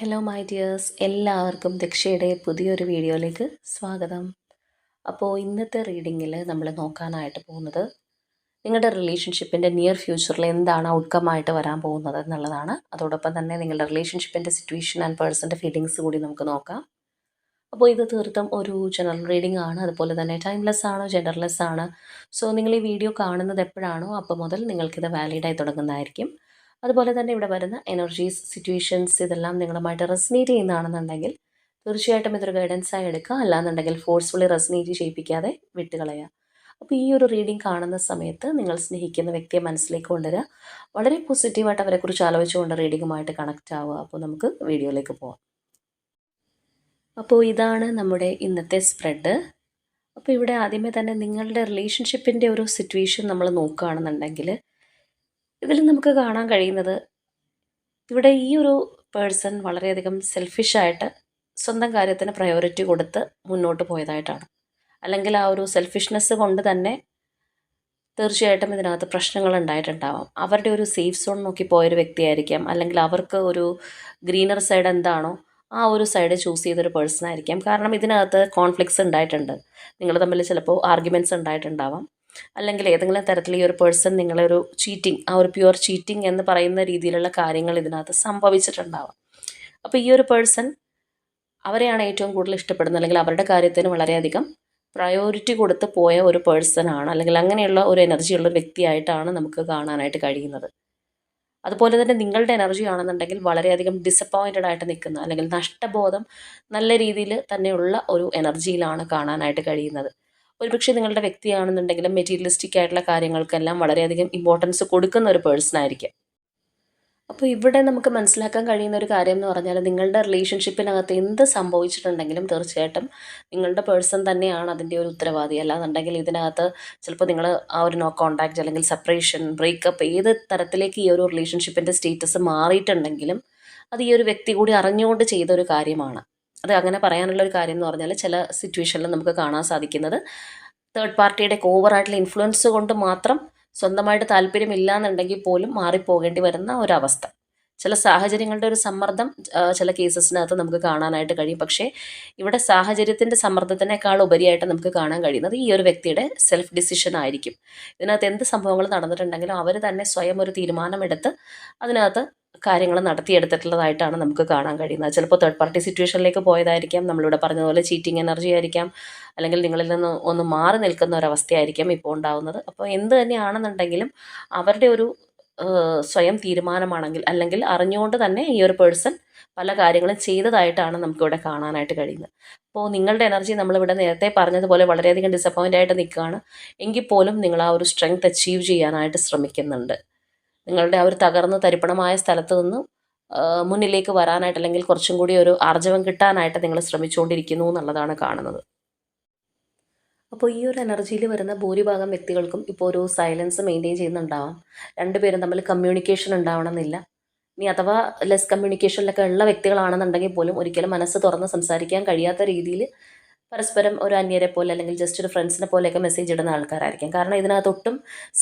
Hello my dears എല്ലാവർക്കും ദക്ഷയുടെ പുതിയൊരു വീഡിയോയിലേക്ക് സ്വാഗതം. അപ്പോൾ ഇന്നത്തെ റീഡിങ്ങിൽ നമ്മൾ നോക്കാനായിട്ട് പോകുന്നത് നിങ്ങളുടെ റിലേഷൻഷിപ്പിന്റെ നിയർ ഫ്യൂച്ചറിൽ എന്താണ് ഔട്ട്കം ആയിട്ട് വരാൻ പോകുന്നത് എന്നുള്ളതാണ്. അതോടൊപ്പം തന്നെ നിങ്ങളുടെ റിലേഷൻഷിപ്പിന്റെ സിറ്റുവേഷൻ ആൻഡ് പേഴ്സന്റെ ഫീലിങ്സ് കൂടി നമുക്ക് നോക്കാം. അപ്പോൾ ഇത് തീർത്തും ഒരു ജനറൽ റീഡിംഗ് ആണ്. അതുപോലെ തന്നെ ടൈംലെസ് ആണ് ജെൻഡർലെസ് ആണ്. സോ നിങ്ങൾ ഈ വീഡിയോ കാണുന്നത് എപ്പോഴാണോ അപ്പോൾ മുതൽ നിങ്ങൾക്കിത് വാലിഡായി തുടങ്ങുന്നതായിരിക്കും. അതുപോലെ തന്നെ ഇവിടെ വരുന്ന എനർജീസ് സിറ്റുവേഷൻസ് ഇതെല്ലാം നിങ്ങളുമായിട്ട് റെസിനേറ്റ് ചെയ്യുന്നതാണെന്നുണ്ടെങ്കിൽ തീർച്ചയായിട്ടും ഇതൊരു ഗൈഡൻസ് ആയി എടുക്കുക. അല്ലാന്നുണ്ടെങ്കിൽ ഫോഴ്സ്ഫുള്ളി റെസിനേറ്റ് ചെയ്യിപ്പിക്കാതെ വിട്ടുകളയുക. അപ്പോൾ ഈ ഒരു റീഡിംഗ് കാണുന്ന സമയത്ത് നിങ്ങൾ സ്നേഹിക്കുന്ന വ്യക്തിയെ മനസ്സിലേക്ക് കൊണ്ടുവരിക. വളരെ പോസിറ്റീവായിട്ട് അവരെക്കുറിച്ച് ആലോചിച്ചുകൊണ്ട് റീഡിങ്ങുമായിട്ട് കണക്റ്റ് ആവുക. അപ്പോൾ നമുക്ക് വീഡിയോയിലേക്ക് പോവാം. അപ്പോൾ ഇതാണ് നമ്മുടെ ഇന്നത്തെ സ്പ്രെഡ് അപ്പോൾ ഇവിടെ ആദ്യമേ തന്നെ നിങ്ങളുടെ റിലേഷൻഷിപ്പിന്റെ ഒരു സിറ്റുവേഷൻ നമ്മൾ നോക്കുകയാണെന്നുണ്ടെങ്കിൽ ഇതിൽ നമുക്ക് കാണാൻ കഴിയുന്നത് ഇവിടെ ഈ ഒരു പേഴ്സൺ വളരെയധികം സെൽഫിഷായിട്ട് സ്വന്തം കാര്യത്തിന് പ്രയോറിറ്റി കൊടുത്ത് മുന്നോട്ട് പോയതായിട്ടാണ്. അല്ലെങ്കിൽ ആ ഒരു സെൽഫിഷ്നെസ് കൊണ്ട് തന്നെ തീർച്ചയായിട്ടും ഇതിനകത്ത് പ്രശ്നങ്ങൾ ഉണ്ടായിട്ടുണ്ടാവാം. അവരുടെ ഒരു സേഫ് സോൺ നോക്കി പോയൊരു വ്യക്തിയായിരിക്കാം. അല്ലെങ്കിൽ അവർക്ക് ഒരു ഗ്രീനർ സൈഡ് എന്താണോ ആ ഒരു സൈഡ് ചൂസ് ചെയ്തൊരു പേഴ്സൺ ആയിരിക്കാം. കാരണം ഇതിനകത്ത് കോൺഫ്ലിക്ട്സ് ഉണ്ടായിട്ടുണ്ട്. നിങ്ങൾ തമ്മിൽ ചിലപ്പോൾ ആർഗ്യുമെന്റ്സ് ഉണ്ടായിട്ടുണ്ടാവാം. അല്ലെങ്കിൽ ഏതെങ്കിലും തരത്തിൽ ഈ ഒരു പേഴ്സൺ നിങ്ങളെ ഒരു ചീറ്റിംഗ് ആ ഒരു പ്യുവർ ചീറ്റിംഗ് എന്ന് പറയുന്ന രീതിയിലുള്ള കാര്യങ്ങൾ ഇതിനകത്ത് സംഭവിച്ചിട്ടുണ്ടാവാം. അപ്പോൾ ഈ ഒരു പേഴ്സൺ അവരെയാണ് ഏറ്റവും കൂടുതൽ ഇഷ്ടപ്പെടുന്നത്. അല്ലെങ്കിൽ അവരുടെ കാര്യത്തിന് വളരെയധികം പ്രയോറിറ്റി കൊടുത്ത് പോയ ഒരു പേഴ്സൺ ആണ്. അല്ലെങ്കിൽ അങ്ങനെയുള്ള ഒരു എനർജിയുള്ള വ്യക്തിയായിട്ടാണ് നമുക്ക് കാണാനായിട്ട് കഴിയുന്നത്. അതുപോലെ തന്നെ നിങ്ങളുടെ എനർജി ആണെന്നുണ്ടെങ്കിൽ വളരെയധികം ഡിസപ്പോയിന്റഡ് ആയിട്ട് നിൽക്കുന്ന അല്ലെങ്കിൽ നഷ്ടബോധം നല്ല രീതിയിൽ തന്നെയുള്ള ഒരു എനർജിയിലാണ് കാണാനായിട്ട് കഴിയുന്നത്. ഒരുപക്ഷെ നിങ്ങളുടെ വ്യക്തിയാണെന്നുണ്ടെങ്കിലും മെറ്റീരിയലിസ്റ്റിക് ആയിട്ടുള്ള കാര്യങ്ങൾക്കെല്ലാം വളരെയധികം ഇമ്പോർട്ടൻസ് കൊടുക്കുന്ന ഒരു പേഴ്സൺ ആയിരിക്കും. അപ്പോൾ ഇവിടെ നമുക്ക് മനസ്സിലാക്കാൻ കഴിയുന്ന ഒരു കാര്യം എന്ന് പറഞ്ഞാൽ നിങ്ങളുടെ റിലേഷൻഷിപ്പിനകത്ത് എന്ത് സംഭവിച്ചിട്ടുണ്ടെങ്കിലും തീർച്ചയായിട്ടും നിങ്ങളുടെ പേഴ്സൺ തന്നെയാണ് അതിന്റെ ഒരു ഉത്തരവാദി. അല്ലാന്നുണ്ടെങ്കിൽ ഇതിനകത്ത് ചിലപ്പോൾ നിങ്ങൾ ആ ഒരു നോ കോൺടാക്റ്റ് അല്ലെങ്കിൽ സെപ്പറേഷൻ ബ്രേക്കപ്പ് ഏത് തരത്തിലേക്ക് ഈ ഒരു റിലേഷൻഷിപ്പിന്റെ സ്റ്റേറ്റസ് മാറിയിട്ടുണ്ടെങ്കിലും അത് ഈ ഒരു വ്യക്തി കൂടി അറിഞ്ഞുകൊണ്ട് ചെയ്ത ഒരു കാര്യമാണ്. അത് അങ്ങനെ പറയാനുള്ള ഒരു കാര്യം എന്ന് പറഞ്ഞാൽ ചില സിറ്റുവേഷനിൽ നമുക്ക് കാണാൻ സാധിക്കുന്നത് തേർഡ് പാർട്ടിയുടെ ഓവറായിട്ടുള്ള ഇൻഫ്ലുവൻസ് കൊണ്ട് മാത്രം സ്വന്തമായിട്ട് താല്പര്യമില്ല എന്നുണ്ടെങ്കിൽ പോലും മാറിപ്പോകേണ്ടി വരുന്ന ഒരവസ്ഥ. ചില സാഹചര്യങ്ങളുടെ ഒരു സമ്മർദ്ദം ചില കേസസിനകത്ത് നമുക്ക് കാണാനായിട്ട് കഴിയും. പക്ഷേ ഇവിടെ സാഹചര്യത്തിന്റെ സമ്മർദ്ദത്തിനേക്കാൾ ഉപരിയായിട്ട് നമുക്ക് കാണാൻ കഴിയുന്നത് ഈ ഒരു വ്യക്തിയുടെ സെൽഫ് ഡിസിഷൻ ആയിരിക്കും. ഇതിനകത്ത് എന്ത് സംഭവങ്ങൾ നടന്നിട്ടുണ്ടെങ്കിലും അവർ തന്നെ സ്വയം ഒരു തീരുമാനമെടുത്ത് അതിനകത്ത് കാര്യങ്ങൾ നടത്തിയെടുത്തിട്ടുള്ളതായിട്ടാണ് നമുക്ക് കാണാൻ കഴിയുന്നത്. ചിലപ്പോൾ തേർഡ് പാർട്ടി സിറ്റുവേഷനിലേക്ക് പോയതായിരിക്കാം. നമ്മളിവിടെ പറഞ്ഞതുപോലെ ചീറ്റിംഗ് എനർജി ആയിരിക്കാം. അല്ലെങ്കിൽ നിങ്ങളിൽ നിന്ന് ഒന്ന് മാറി നിൽക്കുന്ന ഒരവസ്ഥയായിരിക്കാം ഇപ്പോൾ ഉണ്ടാവുന്നത്. അപ്പോൾ എന്ത് തന്നെയാണെന്നുണ്ടെങ്കിലും അവരുടെ ഒരു സ്വയം തീരുമാനമാണെങ്കിൽ അല്ലെങ്കിൽ അറിഞ്ഞുകൊണ്ട് തന്നെ ഈ ഒരു പേഴ്സൺ പല കാര്യങ്ങളും ചെയ്തതായിട്ടാണ് നമുക്കിവിടെ കാണാനായിട്ട് കഴിയുന്നത്. അപ്പോൾ നിങ്ങളുടെ എനർജി നമ്മളിവിടെ നേരത്തെ പറഞ്ഞതുപോലെ വളരെയധികം ഡിസപ്പോയിന്റ് ആയിട്ട് നിൽക്കുകയാണ്. എങ്കിൽ പോലും നിങ്ങൾ ആ ഒരു സ്ട്രെങ്ത് അച്ചീവ് ചെയ്യാനായിട്ട് ശ്രമിക്കുന്നുണ്ട്. നിങ്ങളുടെ ആ ഒരു തകർന്ന് തരിപ്പണമായ സ്ഥലത്ത് നിന്ന് മുന്നിലേക്ക് വരാനായിട്ട് അല്ലെങ്കിൽ കുറച്ചും കൂടി ഒരു ആർജവം കിട്ടാനായിട്ട് നിങ്ങൾ ശ്രമിച്ചുകൊണ്ടിരിക്കുന്നു എന്നുള്ളതാണ് കാണുന്നത്. അപ്പോൾ ഈ ഒരു എനർജിയിൽ വരുന്ന ഭൂരിഭാഗം വ്യക്തികൾക്കും ഇപ്പോൾ ഒരു സൈലൻസ് മെയിന്റെയിൻ ചെയ്യുന്നുണ്ടാവാം. രണ്ടുപേരും തമ്മിൽ കമ്മ്യൂണിക്കേഷൻ ഉണ്ടാവണമെന്നില്ല. ഇനി അഥവാ ലെസ് കമ്മ്യൂണിക്കേഷനിലൊക്കെ ഉള്ള വ്യക്തികളാണെന്നുണ്ടെങ്കിൽ പോലും ഒരിക്കലും മനസ്സ് തുറന്ന് സംസാരിക്കാൻ കഴിയാത്ത രീതിയിൽ പരസ്പരം ഒരു അന്യരെ പോലെ അല്ലെങ്കിൽ ജസ്റ്റ് ഒരു ഫ്രണ്ട്സിനെ പോലെയൊക്കെ മെസ്സേജ് ഇടുന്ന ആൾക്കാരായിരിക്കും. കാരണം ഇതിനകത്തൊട്ടും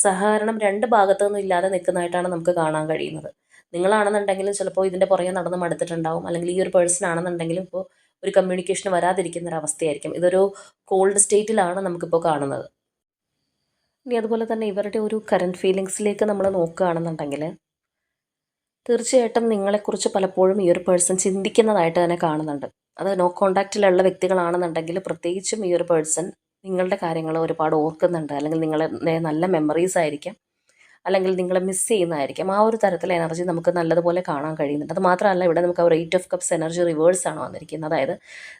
സഹകരണം രണ്ട് ഭാഗത്തുനിന്നും ഇല്ലാതെ നിൽക്കുന്നതായിട്ടാണ് നമുക്ക് കാണാൻ കഴിയുന്നത്. നിങ്ങളാണെന്നുണ്ടെങ്കിലും ചിലപ്പോൾ ഇതിന്റെ പുറകെ നടന്ന് മടുത്തിട്ടുണ്ടാവും. അല്ലെങ്കിൽ ഈ ഒരു പേഴ്സൺ ആണെന്നുണ്ടെങ്കിലും ഇപ്പോൾ ഒരു കമ്മ്യൂണിക്കേഷൻ വരാതിരിക്കുന്ന ഒരു അവസ്ഥയായിരിക്കും. ഇതൊരു കോൾഡ് സ്റ്റേറ്റിലാണ് നമുക്കിപ്പോൾ കാണുന്നത്. ഇനി അതുപോലെ തന്നെ ഇവരുടെ ഒരു കറന്റ് ഫീലിങ്സിലേക്ക് നമ്മൾ നോക്കുകയാണെന്നുണ്ടെങ്കിൽ തീർച്ചയായിട്ടും നിങ്ങളെക്കുറിച്ച് പലപ്പോഴും ഈ ഒരു പേഴ്സൺ ചിന്തിക്കുന്നതായിട്ട് തന്നെ കാണുന്നുണ്ട്. അത് നോ കോണ്ടാക്റ്റിലുള്ള വ്യക്തികളാണെന്നുണ്ടെങ്കിൽ പ്രത്യേകിച്ചും ഈ ഒരു പേഴ്സൺ നിങ്ങളുടെ കാര്യങ്ങൾ ഒരുപാട് ഓർക്കുന്നുണ്ട്. അല്ലെങ്കിൽ നിങ്ങളുടെ നല്ല മെമ്മറീസ് ആയിരിക്കാം. അല്ലെങ്കിൽ നിങ്ങളെ മിസ് ചെയ്യുന്നതായിരിക്കും. ആ ഒരു തരത്തിലെ എനർജി നമുക്ക് നല്ലതുപോലെ കാണാൻ കഴിയുന്നുണ്ട്. അത് മാത്രമല്ല ഇവിടെ നമുക്ക് ആ rate of cups energy reverse ആണ് വന്നിരിക്കുന്നത്. അതായത്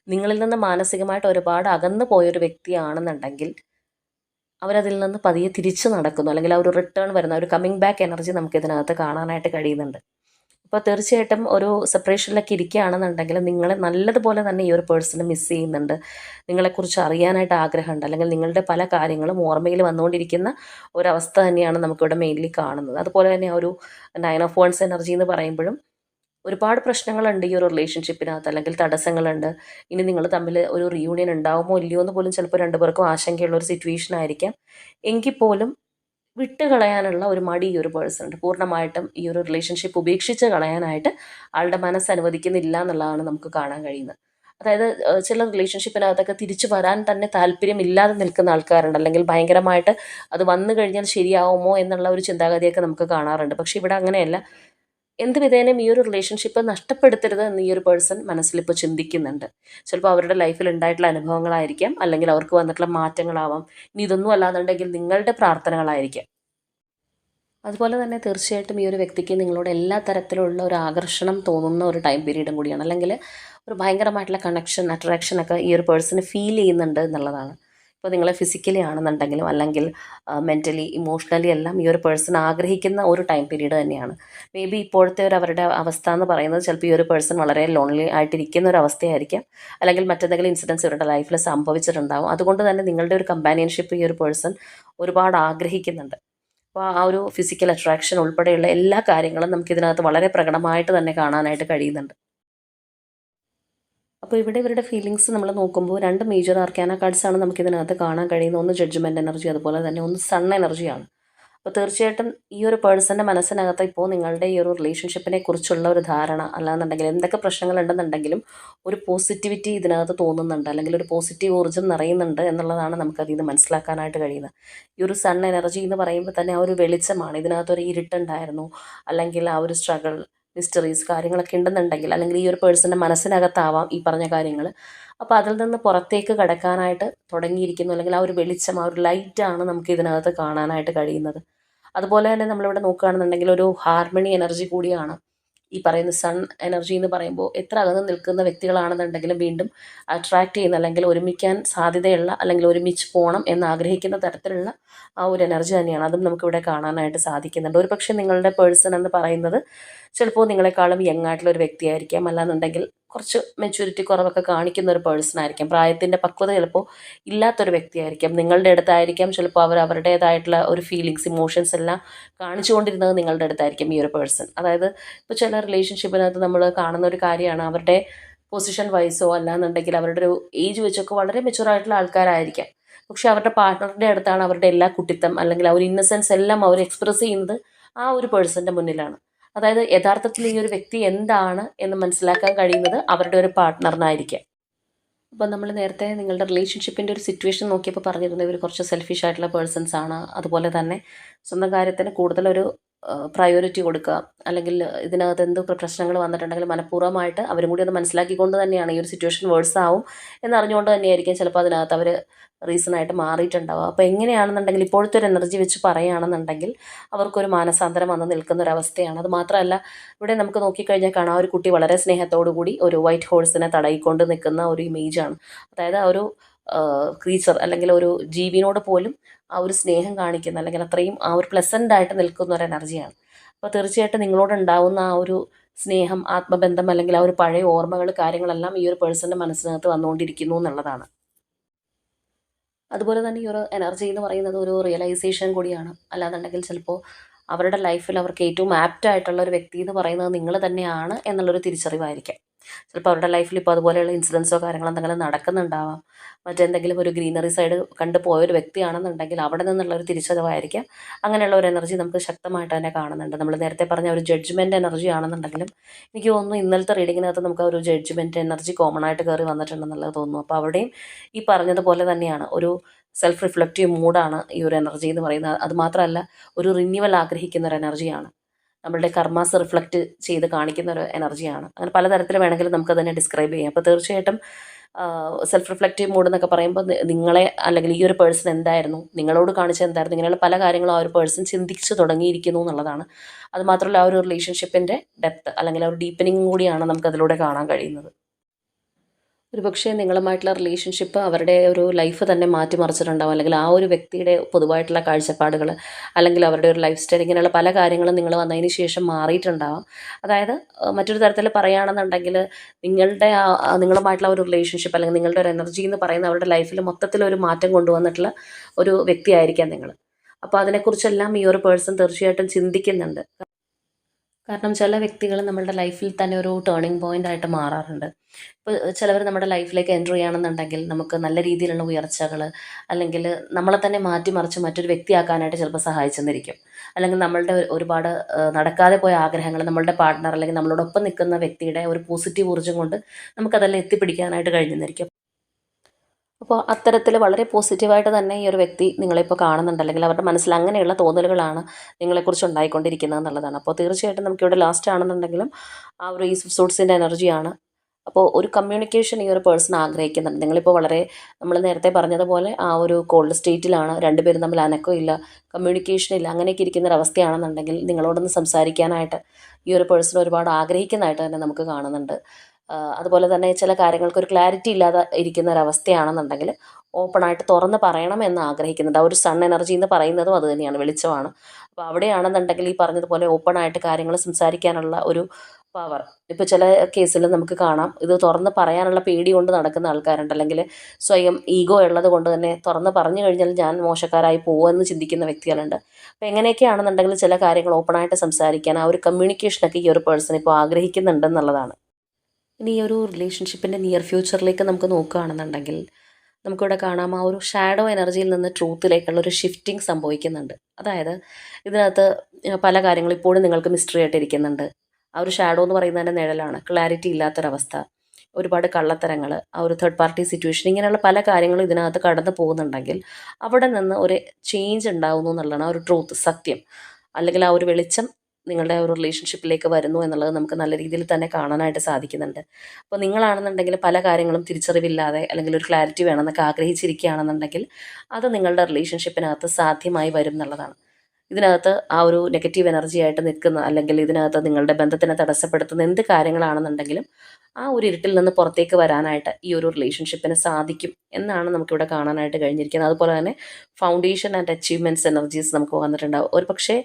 നിങ്ങളിൽ നിന്ന് മാനസികമായിട്ട് ഒരുപാട് അകന്നു പോയൊരു വ്യക്തിയാണെന്നുണ്ടെങ്കിൽ അവരതിൽ നിന്ന് പതിയെ തിരിച്ചു നടക്കുന്നു. അല്ലെങ്കിൽ ആ ഒരു റിട്ടേൺ വരുന്ന ഒരു കമ്മിങ് ബാക്ക് എനർജി നമുക്ക് ഇതിനകത്ത് കാണാനായിട്ട് കഴിയുന്നുണ്ട്. അപ്പോൾ തീർച്ചയായിട്ടും ഒരു സെപ്പറേഷനിലൊക്കെ ഇരിക്കുകയാണെന്നുണ്ടെങ്കിൽ നിങ്ങൾ നല്ലതുപോലെ തന്നെ ഈ ഒരു പേഴ്സണ് മിസ് ചെയ്യുന്നുണ്ട്. നിങ്ങളെക്കുറിച്ച് അറിയാനായിട്ട് ആഗ്രഹമുണ്ട്. അല്ലെങ്കിൽ നിങ്ങളുടെ പല കാര്യങ്ങളും ഓർമ്മയിൽ വന്നുകൊണ്ടിരിക്കുന്ന ഒരവസ്ഥ തന്നെയാണ് നമുക്കിവിടെ മെയിൻലി കാണുന്നത്. അതുപോലെ തന്നെ ഒരു നയൻ ഓഫ് വൺസ് എനർജി എന്ന് പറയുമ്പോഴും ഒരുപാട് പ്രശ്നങ്ങളുണ്ട് ഈ ഒരു റിലേഷൻഷിപ്പിനകത്ത് അല്ലെങ്കിൽ തടസ്സങ്ങളുണ്ട്. ഇനി നിങ്ങൾ തമ്മിൽ ഒരു റിയൂണിയൻ ഉണ്ടാവുമോ ഇല്ലയോ എന്ന് പോലും ചിലപ്പോൾ രണ്ടുപേർക്കും ആശങ്കയുള്ള ഒരു സിറ്റുവേഷൻ ആയിരിക്കാം. എങ്കിൽ പോലും വിട്ട് കളയാനുള്ള ഒരു മടി ഈ ഒരു പേഴ്സണുണ്ട് പൂർണമായിട്ടും ഈ ഒരു റിലേഷൻഷിപ്പ് ഉപേക്ഷിച്ച് കളയാനായിട്ട് ആളുടെ മനസ്സ് അനുവദിക്കുന്നില്ല എന്നുള്ളതാണ് നമുക്ക് കാണാൻ കഴിയുന്നത്. അതായത് ചില റിലേഷൻഷിപ്പിനകത്തൊക്കെ തിരിച്ചു വരാൻ തന്നെ താല്പര്യമില്ലാതെ നിൽക്കുന്ന ആൾക്കാരുണ്ട്. അല്ലെങ്കിൽ ഭയങ്കരമായിട്ട് അത് വന്നു കഴിഞ്ഞാൽ ശരിയാവുമോ എന്നുള്ള ഒരു ചിന്താഗതിയൊക്കെ നമുക്ക് കാണാറുണ്ട്. പക്ഷേ ഇവിടെ അങ്ങനെയല്ല. എന്ത് വിധേനയും ഈ ഒരു റിലേഷൻഷിപ്പ് നഷ്ടപ്പെടുത്തരുത് എന്ന് ഈ ഒരു പേഴ്സൺ മനസ്സിലിപ്പോൾ ചിന്തിക്കുന്നുണ്ട്. ചിലപ്പോൾ അവരുടെ ലൈഫിൽ ഉണ്ടായിട്ടുള്ള അനുഭവങ്ങളായിരിക്കാം അല്ലെങ്കിൽ അവർക്ക് വന്നിട്ടുള്ള മാറ്റങ്ങളാവാം. ഇനി ഇതൊന്നും അല്ലാന്നുണ്ടെങ്കിൽ നിങ്ങളുടെ പ്രാർത്ഥനകളായിരിക്കാം. അതുപോലെ തന്നെ തീർച്ചയായിട്ടും ഈ ഒരു വ്യക്തിക്ക് നിങ്ങളോട് എല്ലാ തരത്തിലുള്ള ഒരു ആകർഷണം തോന്നുന്ന ഒരു ടൈം പീരീഡും കൂടിയാണ്. അല്ലെങ്കിൽ ഒരു ഭയങ്കരമായിട്ടുള്ള കണക്ഷൻ അട്രാക്ഷൻ ഒക്കെ ഈ ഒരു പേഴ്സൺ ഫീൽ ചെയ്യുന്നുണ്ട് എന്നുള്ളതാണ്. ഇപ്പോൾ നിങ്ങൾ ഫിസിക്കലി ആണെന്നുണ്ടെങ്കിലും അല്ലെങ്കിൽ മെന്റലി ഇമോഷണലി എല്ലാം ഈ ഒരു പേഴ്സൺ ആഗ്രഹിക്കുന്ന ഒരു ടൈം പീരീഡ് തന്നെയാണ്. മേ ബി ഇപ്പോഴത്തെ ഒരു അവരുടെ അവസ്ഥ എന്ന് പറയുന്നത് ചിലപ്പോൾ ഈ ഒരു പേഴ്സൺ വളരെ ലോൺലി ആയിട്ടിരിക്കുന്ന ഒരു അവസ്ഥയായിരിക്കാം. അല്ലെങ്കിൽ മറ്റെന്തെങ്കിലും ഇൻസിഡൻസ് ഇവരുടെ ലൈഫിൽ സംഭവിച്ചിട്ടുണ്ടാവും. അതുകൊണ്ട് തന്നെ നിങ്ങളുടെ ഒരു കമ്പാനിയൻഷിപ്പ് ഈ ഒരു പേഴ്സൺ ഒരുപാട് ആഗ്രഹിക്കുന്നുണ്ട്. അപ്പോൾ ആ ഒരു ഫിസിക്കൽ അട്രാക്ഷൻ ഉൾപ്പെടെയുള്ള എല്ലാ കാര്യങ്ങളും നമുക്കിതിനകത്ത് വളരെ പ്രകടമായിട്ട് തന്നെ കാണാനായിട്ട് കഴിയുന്നുണ്ട്. അപ്പോൾ ഇവിടെ ഇവരുടെ ഫീലിങ്സ് നമ്മൾ നോക്കുമ്പോൾ രണ്ട് മേജർ ആർക്കാന കാർഡ്സാണ് നമുക്ക് ഇതിനകത്ത് കാണാൻ കഴിയുന്ന ഒന്ന് ജഡ്ജ്മെന്റ് എനർജി അതുപോലെ തന്നെ ഒന്ന് സൺ എനർജിയാണ് അപ്പോൾ തീർച്ചയായിട്ടും ഈ ഒരു പേഴ്സന്റെ മനസ്സിനകത്ത് ഇപ്പോൾ നിങ്ങളുടെ ഈ ഒരു റിലേഷൻഷിപ്പിനെ കുറിച്ചുള്ള ഒരു ധാരണ അല്ലാന്നുണ്ടെങ്കിൽ എന്തൊക്കെ പ്രശ്നങ്ങൾ ഉണ്ടെന്നുണ്ടെങ്കിലും ഒരു പോസിറ്റിവിറ്റി ഇതിനകത്ത് തോന്നുന്നുണ്ട്. അല്ലെങ്കിൽ ഒരു പോസിറ്റീവ് ഊർജം നിറയുന്നുണ്ട് എന്നുള്ളതാണ് നമുക്കതിൽ നിന്ന് മനസ്സിലാക്കാനായിട്ട് കഴിയുന്നത്. ഈ ഒരു സൺ എനർജി എന്ന് പറയുമ്പോൾ തന്നെ ആ ഒരു വെളിച്ചമാണ്. ഇതിനകത്തൊരു ഇരുട്ടുണ്ടായിരുന്നു അല്ലെങ്കിൽ ആ ഒരു സ്ട്രഗിൾ മിസ്റ്ററീസ് കാര്യങ്ങളൊക്കെ ഉണ്ടെന്നുണ്ടെങ്കിൽ അല്ലെങ്കിൽ ഈ ഒരു പേഴ്സന്റെ മനസ്സിനകത്താവാം ഈ പറഞ്ഞ കാര്യങ്ങൾ അപ്പോൾ അതിൽ നിന്ന് പുറത്തേക്ക് കടക്കാനായിട്ട് തുടങ്ങിയിരിക്കുന്നു. അല്ലെങ്കിൽ ആ ഒരു വെളിച്ചം ആ ഒരു ലൈറ്റാണ് നമുക്ക് ഇതിനകത്ത് കാണാനായിട്ട് കഴിയുന്നത്. അതുപോലെ തന്നെ നമ്മളിവിടെ നോക്കുകയാണെന്നുണ്ടെങ്കിൽ ഒരു ഹാർമണി എനർജി കൂടിയാണ്. ഈ പറയുന്ന സൺ എനർജി എന്ന് പറയുമ്പോൾ എത്ര അകന്ന് നിൽക്കുന്ന വ്യക്തികളാണെന്നുണ്ടെങ്കിലും വീണ്ടും അട്രാക്റ്റ് ചെയ്യുന്ന അല്ലെങ്കിൽ ഒരുമിക്കാൻ സാധ്യതയുള്ള അല്ലെങ്കിൽ ഒരുമിച്ച് പോകണം എന്ന് ആഗ്രഹിക്കുന്ന തരത്തിലുള്ള ആ ഒരു എനർജി തന്നെയാണ്. അതും നമുക്കിവിടെ കാണാനായിട്ട് സാധിക്കുന്നുണ്ട്. ഒരു പക്ഷേ നിങ്ങളുടെ പേഴ്സൺ എന്ന് പറയുന്നത് ചിലപ്പോൾ നിങ്ങളെക്കാളും യങ് ആയിട്ടുള്ള ഒരു വ്യക്തിയായിരിക്കാം. അല്ലാന്നുണ്ടെങ്കിൽ കുറച്ച് മെച്യൂരിറ്റി കുറവൊക്കെ കാണിക്കുന്ന ഒരു പേഴ്സൺ ആയിരിക്കാം. പ്രായത്തിന്റെ പക്വത ചിലപ്പോൾ ഇല്ലാത്തൊരു വ്യക്തിയായിരിക്കാം. നിങ്ങളുടെ അടുത്തായിരിക്കാം. ചിലപ്പോൾ അവർ അവരുടേതായിട്ടുള്ള ഒരു ഫീലിങ്സ് ഇമോഷൻസ് എല്ലാം കാണിച്ചുകൊണ്ടിരുന്നത് നിങ്ങളുടെ അടുത്തായിരിക്കും ഈ ഒരു പേഴ്സൺ അതായത് ഇപ്പോൾ ചില റിലേഷൻഷിപ്പിനകത്ത് നമ്മൾ കാണുന്ന ഒരു കാര്യമാണ്. അവരുടെ പൊസിഷൻ വൈസോ അല്ലാന്നുണ്ടെങ്കിൽ അവരുടെ ഒരു ഏജ് വെച്ചൊക്കെ വളരെ മെച്യൂർ ആയിട്ടുള്ള ആൾക്കാരായിരിക്കാം. പക്ഷെ അവരുടെ പാർട്ട്ണറിന്റെ അടുത്താണ് അവരുടെ എല്ലാ കുട്ടിത്തം അല്ലെങ്കിൽ ആ ഒരു ഇന്നസെൻസ് എല്ലാം അവർ എക്സ്പ്രസ് ചെയ്യുന്നത് ആ ഒരു പേഴ്സന്റെ മുന്നിലാണ്. അതായത് യഥാർത്ഥത്തിൽ ഈ ഒരു വ്യക്തി എന്താണ് എന്ന് മനസ്സിലാക്കാൻ കഴിയുന്നത് അവരുടെ ഒരു പാർട്ട്ണറിനായിരിക്കാം അപ്പോൾ നമ്മൾ നേരത്തെ നിങ്ങളുടെ റിലേഷൻഷിപ്പിന്റെ ഒരു സിറ്റുവേഷൻ നോക്കിയപ്പോൾ പറഞ്ഞിരുന്നത് ഇവർ കുറച്ച് സെൽഫിഷ് ആയിട്ടുള്ള പേഴ്സൺസ് ആണ്. അതുപോലെ തന്നെ സ്വന്തം കാര്യത്തിന് കൂടുതലൊരു പ്രയോറിറ്റി കൊടുക്കുക. അല്ലെങ്കിൽ ഇതിനകത്ത് എന്തൊക്കെ പ്രശ്നങ്ങൾ വന്നിട്ടുണ്ടെങ്കിൽ മനഃപൂർവമായിട്ട് അവരും കൂടി ഒന്ന് മനസ്സിലാക്കിക്കൊണ്ട് തന്നെയാണ് ഈ ഒരു സിറ്റുവേഷൻ വേഴ്സ് ആവും എന്നറിഞ്ഞുകൊണ്ട് തന്നെയായിരിക്കും ചിലപ്പോൾ അതിനകത്ത് അവർ റീസണായിട്ട് മാറിയിട്ടുണ്ടാവുക. അപ്പോൾ എങ്ങനെയാണെന്നുണ്ടെങ്കിൽ ഇപ്പോഴത്തെ ഒരു എനർജി വെച്ച് പറയുകയാണെന്നുണ്ടെങ്കിൽ അവർക്കൊരു മാനസാന്തരം വന്ന് നിൽക്കുന്ന ഒരു അവസ്ഥയാണ് അത് മാത്രമല്ല ഇവിടെ നമുക്ക് നോക്കിക്കഴിഞ്ഞാൽ കാണാം ഒരു കുട്ടി വളരെ സ്നേഹത്തോടു കൂടി ഒരു വൈറ്റ് ഹോഴ്സിനെ തടയിക്കൊണ്ട് നിൽക്കുന്ന ഒരു ഇമേജാണ് അതായത് ആ ഒരു ക്രീച്ചർ അല്ലെങ്കിൽ ഒരു ജീവിനോട് പോലും ആ ഒരു സ്നേഹം കാണിക്കുന്ന അല്ലെങ്കിൽ അത്രയും ആ ഒരു പ്ലസന്റ് ആയിട്ട് നിൽക്കുന്ന ഒരു എനർജിയാണ് അപ്പോൾ തീർച്ചയായിട്ടും നിങ്ങളോടുണ്ടാവുന്ന ആ ഒരു സ്നേഹം ആത്മബന്ധം അല്ലെങ്കിൽ ആ ഒരു പഴയ ഓർമ്മകൾ കാര്യങ്ങളെല്ലാം ഈ ഒരു പേഴ്സന്റെ മനസ്സിനകത്ത് വന്നുകൊണ്ടിരിക്കുന്നു എന്നുള്ളതാണ്. അതുപോലെ തന്നെ ഈ ഒരു എനർജി എന്ന് പറയുന്നത് ഒരു റിയലൈസേഷൻ കൂടിയാണ്. അല്ലാന്നുണ്ടെങ്കിൽ ചിലപ്പോൾ അവരുടെ ലൈഫിൽ അവർക്ക് ഏറ്റവും ആപ്റ്റ് ആയിട്ടുള്ള ഒരു വ്യക്തി എന്ന് പറയുന്നത് നിങ്ങൾ തന്നെയാണ് എന്നുള്ളൊരു തിരിച്ചറിവായിരിക്കാം. ചിലപ്പോൾ അവരുടെ ലൈഫിൽ ഇപ്പോൾ അതുപോലെയുള്ള ഇൻസിഡൻസോ കാര്യങ്ങളോ എന്തെങ്കിലും നടക്കുന്നുണ്ടാവാം. മറ്റെന്തെങ്കിലും ഒരു ഗ്രീനറി സൈഡ് കണ്ടു പോയൊരു വ്യക്തിയാണെന്നുണ്ടെങ്കിൽ അവിടെ നിന്നുള്ള ഒരു തിരിച്ചറിവായിരിക്കാം. അങ്ങനെയുള്ള ഒരു എനർജി നമുക്ക് ശക്തമായിട്ട് തന്നെ കാണുന്നുണ്ട്. നമ്മൾ നേരത്തെ പറഞ്ഞ ഒരു ജഡ്ജ്മെന്റ് എനർജി ആണെന്നുണ്ടെങ്കിലും എനിക്ക് തോന്നുന്നു ഇന്നലത്തെ റീഡിങ്ങിനകത്ത് നമുക്ക് ഒരു ജഡ്ജ്മെന്റ് എനർജി കോമൺ ആയിട്ട് കയറി വന്നിട്ടുണ്ടെന്നുള്ളത് തോന്നുന്നു. അപ്പോൾ അവിടെയും ഈ പറഞ്ഞതുപോലെ തന്നെയാണ്. ഒരു സെൽഫ് റിഫ്ലക്റ്റീവ് മൂഡാണ് ഈ ഒരു എനർജി എന്ന് പറയുന്നത്. അതുമാത്രമല്ല ഒരു റിന്യൂവൽ ആഗ്രഹിക്കുന്ന ഒരു എനർജിയാണ് നമ്മളുടെ കർമാസ് റിഫ്ലക്റ്റ് ചെയ്ത് കാണിക്കുന്ന ഒരു എനർജിയാണ് അങ്ങനെ പലതരത്തിൽ വേണമെങ്കിലും നമുക്ക് അതിനെ ഡിസ്ക്രൈബ് ചെയ്യാം. അപ്പോൾ തീർച്ചയായിട്ടും സെൽഫ് റിഫ്ലക്റ്റീവ് മൂഡ് എന്നൊക്കെ പറയുമ്പോൾ നിങ്ങളെ അല്ലെങ്കിൽ ഈ ഒരു പേഴ്സൺ എന്തായിരുന്നു നിങ്ങളോട് കാണിച്ച എന്തായിരുന്നു ഇങ്ങനെയുള്ള പല കാര്യങ്ങളും ആ ഒരു പേഴ്സൺ ചിന്തിച്ച് തുടങ്ങിയിരിക്കുന്നു എന്നുള്ളതാണ്. അത് മാത്രമല്ല ആ ഒരു റിലേഷൻഷിപ്പിന്റെ ഡെപ്ത് അല്ലെങ്കിൽ ആ ഒരു ഡീപ്പനിങ് കൂടിയാണ് നമുക്ക് അതിലൂടെ കാണാൻ കഴിയുന്നത്. ഒരു പക്ഷേ നിങ്ങളുമായിട്ടുള്ള റിലേഷൻഷിപ്പ് അവരുടെ ഒരു ലൈഫ് തന്നെ മാറ്റിമറിച്ചിട്ടുണ്ടാവും. അല്ലെങ്കിൽ ആ ഒരു വ്യക്തിയുടെ പൊതുവായിട്ടുള്ള കാഴ്ചപ്പാടുകൾ അല്ലെങ്കിൽ അവരുടെ ഒരു ലൈഫ് സ്റ്റൈൽ ഇങ്ങനെയുള്ള പല കാര്യങ്ങളും നിങ്ങൾ വന്നതിന് ശേഷം മാറിയിട്ടുണ്ടാവാം. അതായത് മറ്റൊരു തരത്തിൽ പറയുകയാണെന്നുണ്ടെങ്കിൽ നിങ്ങളുടെ നിങ്ങളുമായിട്ടുള്ള ഒരു റിലേഷൻഷിപ്പ് അല്ലെങ്കിൽ നിങ്ങളുടെ ഒരു എനർജി എന്ന് പറയുന്ന അവരുടെ ലൈഫിൽ മൊത്തത്തിലൊരു മാറ്റം കൊണ്ടുവന്നിട്ടുള്ള ഒരു വ്യക്തിയായിരിക്കാം നിങ്ങൾ അപ്പോൾ അതിനെക്കുറിച്ചെല്ലാം ഈ ഒരു പേഴ്സൺ തീർച്ചയായിട്ടും ചിന്തിക്കുന്നുണ്ട്. കാരണം ചില വ്യക്തികൾ നമ്മളുടെ ലൈഫിൽ തന്നെ ഒരു ടേണിംഗ് പോയിന്റ് ആയിട്ട് മാറാറുണ്ട്. ഇപ്പോൾ ചിലവർ നമ്മുടെ ലൈഫിലേക്ക് എന്റർ ചെയ്യുകയാണെന്നുണ്ടെങ്കിൽ നമുക്ക് നല്ല രീതിയിലുള്ള ഉയർച്ചകൾ അല്ലെങ്കിൽ നമ്മളെ തന്നെ മാറ്റിമറിച്ച് മറ്റൊരു വ്യക്തിയാക്കാനായിട്ട് ചിലപ്പോൾ സഹായിച്ചെന്നിരിക്കും. അല്ലെങ്കിൽ നമ്മളുടെ ഒരുപാട് നടക്കാതെ പോയ ആഗ്രഹങ്ങൾ നമ്മളുടെ പാർട്ട്ണർ അല്ലെങ്കിൽ നമ്മളോടൊപ്പം നിൽക്കുന്ന വ്യക്തിയുടെ ഒരു പോസിറ്റീവ് ഊർജം കൊണ്ട് നമുക്കതെല്ലാം എത്തിപ്പിടിക്കാനായിട്ട് കഴിഞ്ഞെന്നിരിക്കും. അപ്പോൾ അത്തരത്തിൽ വളരെ പോസിറ്റീവായിട്ട് തന്നെ ഈ ഒരു വ്യക്തി നിങ്ങളിപ്പോൾ കാണുന്നുണ്ട്. അല്ലെങ്കിൽ അവരുടെ മനസ്സിൽ അങ്ങനെയുള്ള തോന്നലുകളാണ് നിങ്ങളെക്കുറിച്ച് ഉണ്ടായിക്കൊണ്ടിരിക്കുന്നത് എന്നുള്ളതാണ്. അപ്പോൾ തീർച്ചയായിട്ടും നമുക്കിവിടെ ലാസ്റ്റ് ആണെന്നുണ്ടെങ്കിലും ആ ഒരു ഈ സൂട്ട്സിന്റെ എനർജിയാണ് അപ്പോൾ ഒരു കമ്മ്യൂണിക്കേഷൻ ഈ ഒരു പേഴ്സൺ ആഗ്രഹിക്കുന്നുണ്ട്. നിങ്ങളിപ്പോൾ വളരെ നമ്മൾ നേരത്തെ പറഞ്ഞതുപോലെ ആ ഒരു കോൾഡ് സ്റ്റേറ്റിലാണ് രണ്ടുപേരും തമ്മിൽ അനക്കമില്ല കമ്മ്യൂണിക്കേഷൻ ഇല്ല അങ്ങനെയൊക്കെ ഇരിക്കുന്ന ഒരു അവസ്ഥയാണെന്നുണ്ടെങ്കിൽ നിങ്ങളോടൊന്ന് സംസാരിക്കാനായിട്ട് ഈ ഒരു പേഴ്സൺ ഒരുപാട് ആഗ്രഹിക്കുന്നതായിട്ട് തന്നെ നമുക്ക് കാണുന്നുണ്ട്. അതുപോലെ തന്നെ ചില കാര്യങ്ങൾക്ക് ഒരു ക്ലാരിറ്റി ഇല്ലാതെ ഇരിക്കുന്ന ഒരു അവസ്ഥയാണെന്നുണ്ടെങ്കിൽ ഓപ്പണായിട്ട് തുറന്ന് പറയണം എന്ന് ആഗ്രഹിക്കുന്നുണ്ട് ആ ഒരു സൺ എനർജി എന്ന് പറയുന്നതും അത് തന്നെയാണ് വെളിച്ചമാണ്. അപ്പോൾ അവിടെയാണെന്നുണ്ടെങ്കിൽ ഈ പറഞ്ഞതുപോലെ ഓപ്പണായിട്ട് കാര്യങ്ങൾ സംസാരിക്കാനുള്ള ഒരു പവർ ഇപ്പോൾ ചില കേസിൽ നമുക്ക് കാണാം. ഇത് തുറന്ന് പറയാനുള്ള പേടി കൊണ്ട് നടക്കുന്ന ആൾക്കാരുണ്ട്. അല്ലെങ്കിൽ സ്വയം ഈഗോ ഉള്ളത് കൊണ്ട് തന്നെ തുറന്ന് പറഞ്ഞു കഴിഞ്ഞാൽ ഞാൻ മോശക്കാരായി പോകുമെന്ന് ചിന്തിക്കുന്ന വ്യക്തികളുണ്ട്. അപ്പോൾ എങ്ങനെയൊക്കെയാണെന്നുണ്ടെങ്കിൽ ചില കാര്യങ്ങൾ ഓപ്പണായിട്ട് സംസാരിക്കാൻ ആ ഒരു കമ്മ്യൂണിക്കേഷനൊക്കെ ഈ ഒരു പേഴ്സൺ ഇപ്പോൾ ആഗ്രഹിക്കുന്നുണ്ടെന്നുള്ളതാണ് ഇനി ഈ ഒരു റിലേഷൻഷിപ്പിന്റെ നിയർ ഫ്യൂച്ചറിലേക്ക് നമുക്ക് നോക്കുകയാണെന്നുണ്ടെങ്കിൽ നമുക്കിവിടെ കാണാം ആ ഒരു ഷാഡോ എനർജിയിൽ നിന്ന് ട്രൂത്തിലേക്കുള്ള ഒരു ഷിഫ്റ്റിംഗ് സംഭവിക്കുന്നുണ്ട്. അതായത് ഇതിനകത്ത് പല കാര്യങ്ങളും ഇപ്പോഴും നിങ്ങൾക്ക് മിസ്റ്ററി ആയിട്ടിരിക്കുന്നുണ്ട് ആ ഒരു ഷാഡോ എന്ന് പറയുന്നതിന്റെ നിഴലാണ്. ക്ലാരിറ്റി ഇല്ലാത്തൊരവസ്ഥ ഒരുപാട് കള്ളത്തരങ്ങൾ ആ ഒരു തേർഡ് പാർട്ടി സിറ്റുവേഷൻ ഇങ്ങനെയുള്ള പല കാര്യങ്ങളും ഇതിനകത്ത് കടന്നു പോകുന്നുണ്ടെങ്കിൽ അവിടെ നിന്ന് ഒരു ചേഞ്ച് ഉണ്ടാകുന്നു എന്നുള്ളതാണ് ആ ഒരു ട്രൂത്ത് സത്യം. അല്ലെങ്കിൽ ആ ഒരു വെളിച്ചം നിങ്ങളുടെ ഒരു റിലേഷൻഷിപ്പിലേക്ക് വരുന്നു എന്നുള്ളത് നമുക്ക് നല്ല രീതിയിൽ തന്നെ കാണാനായിട്ട് സാധിക്കുന്നുണ്ട്. അപ്പോൾ നിങ്ങളാണെന്നുണ്ടെങ്കിൽ പല കാര്യങ്ങളും തിരിച്ചറിവില്ലാതെ അല്ലെങ്കിൽ ഒരു ക്ലാരിറ്റി വേണമെന്നൊക്കെ ആഗ്രഹിച്ചിരിക്കുകയാണെന്നുണ്ടെങ്കിൽ അത് നിങ്ങളുടെ റിലേഷൻഷിപ്പിനകത്ത് സാധ്യമായി വരും എന്നുള്ളതാണ്. ഇതിനകത്ത് ആ ഒരു നെഗറ്റീവ് എനർജി ആയിട്ട് നിൽക്കുന്ന അല്ലെങ്കിൽ ഇതിനകത്ത് നിങ്ങളുടെ ബന്ധത്തിനെ തടസ്സപ്പെടുത്തുന്ന എന്ത് കാര്യങ്ങളാണെന്നുണ്ടെങ്കിലും ആ ഒരു ഇരുട്ടിൽ നിന്ന് പുറത്തേക്ക് വരാനായിട്ട് ഈ ഒരു റിലേഷൻഷിപ്പിന് സാധിക്കും എന്നാണ് നമുക്കിവിടെ കാണാനായിട്ട് കഴിഞ്ഞിരിക്കുന്നത്. അതുപോലെ തന്നെ ഫൗണ്ടേഷൻ ആൻഡ് അച്ചീവ്മെന്റ്സ് എനർജീസ് നമുക്ക് വന്നിട്ടുണ്ടാവും. ഒരു പക്ഷേ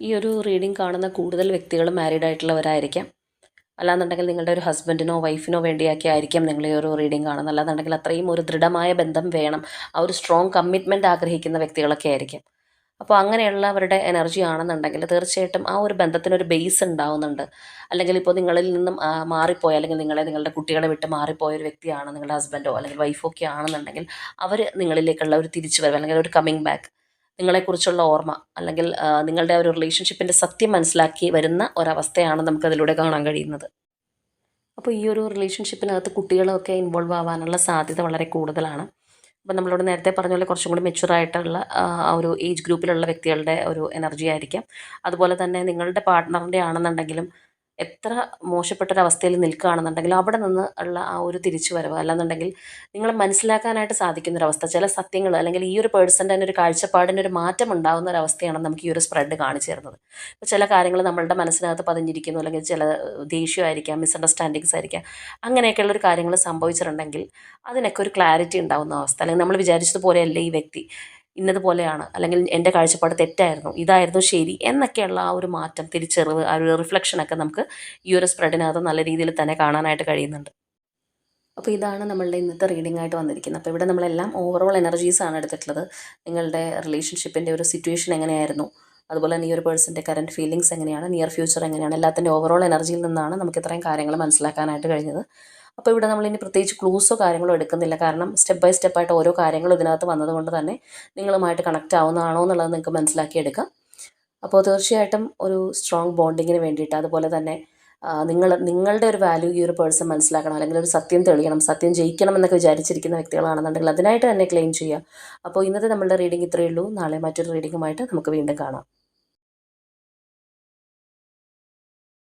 ഈ ഒരു റീഡിംഗ് കാണുന്ന കൂടുതൽ വ്യക്തികൾ മാരീഡ് ആയിട്ടുള്ളവരായിരിക്കാം. അല്ലാന്നുണ്ടെങ്കിൽ നിങ്ങളുടെ ഒരു ഹസ്ബൻഡിനോ വൈഫിനോ വേണ്ടിയൊക്കെ ആയിരിക്കാം നിങ്ങൾ ഈ ഒരു റീഡിംഗ് കാണുന്നത്. അല്ലാന്നുണ്ടെങ്കിൽ അത്രയും ഒരു ദൃഢമായ ബന്ധം വേണം. ആ ഒരു സ്ട്രോങ് കമ്മിറ്റ്മെന്റ് ആഗ്രഹിക്കുന്ന വ്യക്തികളൊക്കെ ആയിരിക്കും. അപ്പോൾ അങ്ങനെയുള്ളവരുടെ എനർജി ആണെന്നുണ്ടെങ്കിൽ തീർച്ചയായിട്ടും ആ ഒരു ബന്ധത്തിനൊരു ബേസ് ഉണ്ടാവുന്നുണ്ട്. അല്ലെങ്കിൽ ഇപ്പോൾ നിങ്ങളിൽ നിന്നും മാറിപ്പോയ അല്ലെങ്കിൽ നിങ്ങളെ നിങ്ങളുടെ കുട്ടികളെ വിട്ട് മാറിപ്പോയ ഒരു വ്യക്തിയാണ് നിങ്ങളുടെ ഹസ്ബൻഡോ അല്ലെങ്കിൽ വൈഫോ ഒക്കെ ആണെന്നുണ്ടെങ്കിൽ അവർ നിങ്ങളിലേക്കുള്ള ഒരു തിരിച്ചു തിരിച്ചുവരവ് അല്ലെങ്കിൽ ഒരു കമ്മിങ് ബാക്ക് നിങ്ങളെക്കുറിച്ചുള്ള ഓർമ്മ അല്ലെങ്കിൽ നിങ്ങളുടെ ഒരു റിലേഷൻഷിപ്പിന്റെ സത്യം മനസ്സിലാക്കി വരുന്ന ഒരവസ്ഥയാണ് നമുക്കതിലൂടെ കാണാൻ കഴിയുന്നത്. അപ്പോൾ ഈ ഒരു റിലേഷൻഷിപ്പിനകത്ത് കുട്ടികളൊക്കെ ഇൻവോൾവ് ആവാനുള്ള സാധ്യത വളരെ കൂടുതലാണ്. അപ്പോൾ നമ്മളോട് നേരത്തെ പറഞ്ഞ പോലെ കുറച്ചും കൂടി ആ ആ ഒരു ഏജ് ഗ്രൂപ്പിലുള്ള വ്യക്തികളുടെ ഒരു എനർജി ആയിരിക്കാം. അതുപോലെ തന്നെ നിങ്ങളുടെ പാർട്ട്ണറിന്റെ ആണെന്നുണ്ടെങ്കിലും എത്ര മോശപ്പെട്ടൊരവസ്ഥയിൽ നിൽക്കുകയാണെന്നുണ്ടെങ്കിൽ അവിടെ നിന്ന് ഉള്ള ആ ഒരു തിരിച്ചു വരവ് അല്ലാന്നുണ്ടെങ്കിൽ നിങ്ങൾ മനസ്സിലാക്കാനായിട്ട് സാധിക്കുന്ന ഒരു അവസ്ഥ ചില സത്യങ്ങൾ അല്ലെങ്കിൽ ഈ ഒരു പേഴ്സന്റെ തന്നെ ഒരു കാഴ്ചപ്പാടിന് ഒരു മാറ്റം ഉണ്ടാകുന്ന ഒരു അവസ്ഥയാണ് നമുക്ക് ഈ ഒരു സ്പ്രെഡ് കാണിച്ചു തരുന്നത്. ഇപ്പോൾ ചില കാര്യങ്ങൾ നമ്മളുടെ മനസ്സിനകത്ത് പതിഞ്ഞിരിക്കുന്നു അല്ലെങ്കിൽ ചില ദേഷ്യമായിരിക്കാം മിസ്അണ്ടർസ്റ്റാൻഡിങ്സ് ആയിരിക്കാം അങ്ങനെയൊക്കെയുള്ളൊരു കാര്യങ്ങൾ സംഭവിച്ചിട്ടുണ്ടെങ്കിൽ അതിനൊക്കെ ഒരു ക്ലാരിറ്റി ഉണ്ടാകുന്ന അവസ്ഥ. അല്ലെങ്കിൽ നമ്മൾ വിചാരിച്ചതുപോലെയല്ല ഈ വ്യക്തി. ഇന്നതുപോലെയാണ്. അല്ലെങ്കിൽ എന്റെ കാഴ്ചപ്പാട് തെറ്റായിരുന്നു. ഇതായിരുന്നു ശരി എന്നൊക്കെയുള്ള ആ ഒരു മാറ്റം തിരിച്ചറിവ് ആ ഒരു റിഫ്ലക്ഷനൊക്കെ നമുക്ക് ഈ ഒരു സ്പ്രെഡിനകത്ത് നല്ല രീതിയിൽ തന്നെ കാണാനായിട്ട് കഴിയുന്നുണ്ട്. അപ്പോൾ ഇതാണ് നമ്മളുടെ ഇന്നത്തെ റീഡിംഗ് ആയിട്ട് വന്നിരിക്കുന്നത്. അപ്പോൾ ഇവിടെ നമ്മളെല്ലാം ഓവറോൾ എനർജീസ് ആണ് എടുത്തിട്ടുള്ളത്. നിങ്ങളുടെ റിലേഷൻഷിപ്പിന്റെ ഒരു സിറ്റുവേഷൻ എങ്ങനെയായിരുന്നു? അതുപോലെ തന്നെ ഈ ഒരു പേഴ്സന്റെ കറന്റ് ഫീലിങ്സ് എങ്ങനെയാണ്? നിയർ ഫ്യൂച്ചർ എങ്ങനെയാണ്? എല്ലാത്തിന്റെ ഓവറോൾ എനർജിയിൽ നിന്നാണ് നമുക്ക് ഇത്രയും കാര്യങ്ങൾ മനസ്സിലാക്കാനായിട്ട് കഴിഞ്ഞത്. അപ്പോൾ ഇവിടെ നമ്മൾ ഇനി പ്രത്യേകിച്ച് ക്ലൂസോ കാര്യങ്ങളോ എടുക്കുന്നില്ല. കാരണം സ്റ്റെപ്പ് ബൈ സ്റ്റെപ്പായിട്ട് ഓരോ കാര്യങ്ങളും ഇതിനകത്ത് വന്നതുകൊണ്ട് തന്നെ നിങ്ങളുമായിട്ട് കണക്റ്റ് ആവുന്നതാണോ എന്നുള്ളത് നിങ്ങൾക്ക് മനസ്സിലാക്കിയെടുക്കാം അപ്പോൾ തീർച്ചയായിട്ടും ഒരു സ്ട്രോങ് ബോണ്ടിങ്ങിന് വേണ്ടിയിട്ട് അതുപോലെ തന്നെ നിങ്ങൾ നിങ്ങളുടെ ഒരു വാല്യൂ ഈ ഒരു പേഴ്സൺ മനസ്സിലാക്കണം. അല്ലെങ്കിൽ ഒരു സത്യം തെളിയണം. സത്യം ജയിക്കണം എന്നൊക്കെ വിചാരിച്ചിരിക്കുന്ന വ്യക്തികളാണെന്നുണ്ടെങ്കിൽ അതിനായിട്ട് തന്നെ ക്ലെയിം ചെയ്യുക. അപ്പോൾ ഇന്നത്തെ നമ്മളുടെ റീഡിംഗ് ഇത്രയേ ഉള്ളൂ. നാളെ മറ്റൊരു റീഡിങ്ങുമായിട്ട് നമുക്ക് വീണ്ടും കാണാം.